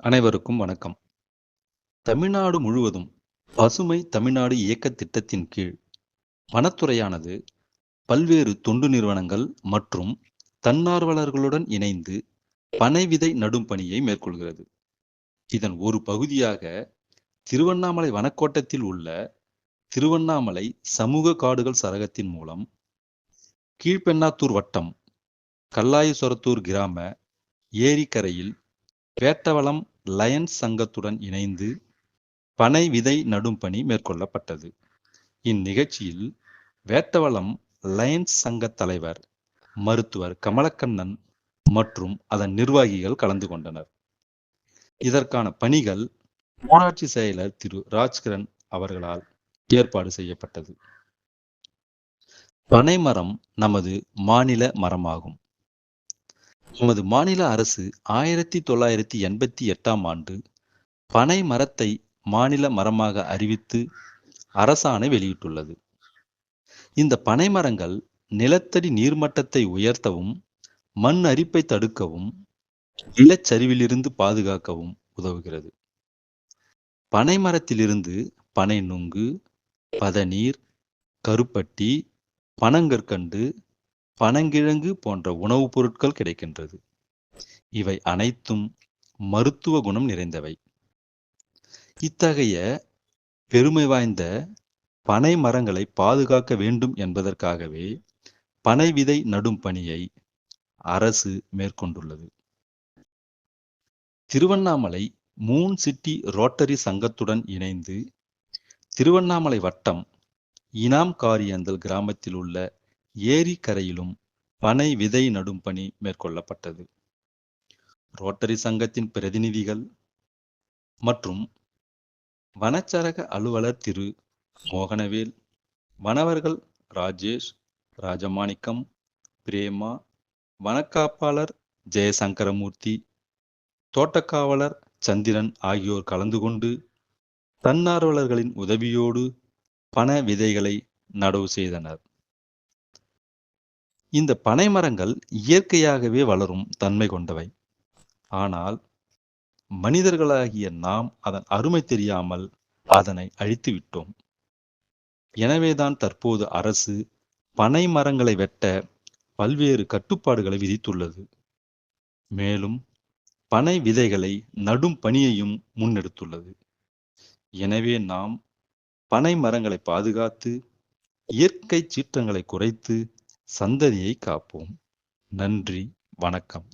அனைவருக்கும் வணக்கம். தமிழ்நாடு முழுவதும் பசுமை தமிழ்நாடு இயக்க திட்டத்தின் கீழ் வனத்துறையானது பல்வேறு தொண்டு நிறுவனங்கள் மற்றும் தன்னார்வலர்களுடன் இணைந்து பனைவிதை நடும் பணியை மேற்கொள்கிறது. இதன் ஒரு பகுதியாக திருவண்ணாமலை வனக்கோட்டத்தில் உள்ள திருவண்ணாமலை சமூக காடுகள் சரகத்தின் மூலம் கீழ்பெண்ணாத்தூர் வட்டம் கல்லாயசுரத்தூர் கிராம ஏரிக்கரையில் வேட்டவளம் லயன்ஸ் சங்கத்துடன் இணைந்து பனை விதை நடும் பணி மேற்கொள்ளப்பட்டது. இந்நிகழ்ச்சியில் வேட்டவளம் லயன்ஸ் சங்க தலைவர் மருத்துவர் கமலக்கண்ணன் மற்றும் அதன் நிர்வாகிகள் கலந்து கொண்டனர். இதற்கான பணிகள் ஊராட்சி செயலர் திரு ராஜ்கிரண் அவர்களால் ஏற்பாடு செய்யப்பட்டது. பனைமரம் நமது மாநில மரமாகும். நமது மாநில அரசு ஆயிரத்தி தொள்ளாயிரத்தி எண்பத்தி எட்டாம் ஆண்டு பனை மரத்தை மாநில மரமாக அறிவித்து அரசாணை வெளியிட்டுள்ளது. இந்த பனை மரங்கள் நிலத்தடி நீர்மட்டத்தை உயர்த்தவும் மண் அரிப்பை தடுக்கவும் நிலச்சரிவிலிருந்து பாதுகாக்கவும் உதவுகிறது. பனை மரத்திலிருந்து பனை நுங்கு பதநீர் கருப்பட்டி பனங்கற்கண்டு பனங்கிழங்கு போன்ற உணவுப் பொருட்கள் கிடைக்கின்றது. இவை அனைத்தும் மருத்துவ குணம் நிறைந்தவை. இத்தகைய பெருமை வாய்ந்த பனை மரங்களை பாதுகாக்க வேண்டும் என்பதற்காகவே பனை விதை நடும் பணியை அரசு மேற்கொண்டுள்ளது. திருவண்ணாமலை மூன் சிட்டி ரோட்டரி சங்கத்துடன் இணைந்து திருவண்ணாமலை வட்டம் இனாம் காரியந்தல் கிராமத்தில் உள்ள ஏரி கரையிலும் பனை விதை நடும் பணி மேற்கொள்ளப்பட்டது. ரோட்டரி சங்கத்தின் பிரதிநிதிகள் மற்றும் வனச்சரக அலுவலர் திரு மோகனவேல் வனவர்கள் ராஜேஷ் ராஜமாணிக்கம் பிரேமா வனக்காப்பாளர் ஜெயசங்கரமூர்த்தி தோட்டக்காவலர் சந்திரன் ஆகியோர் கலந்து கொண்டு தன்னார்வலர்களின் உதவியோடு பண விதைகளை நடவு செய்தனர். இந்த பனை மரங்கள் இயற்கையாகவே வளரும் தன்மை கொண்டவை. ஆனால் மனிதர்களாகிய நாம் அதன் அருமை தெரியாமல் அதனை அழித்து விட்டோம். எனவேதான் தற்போது அரசு பனை மரங்களை வெட்ட பல்வேறு கட்டுப்பாடுகளை விதித்துள்ளது. மேலும் பனை விதைகளை நடும் பணியையும் முன்னெடுத்துள்ளது. எனவே நாம் பனை மரங்களை பாதுகாத்து இயற்கை சீற்றங்களை குறைத்து சந்ததியை காப்போம். நன்றி வணக்கம்.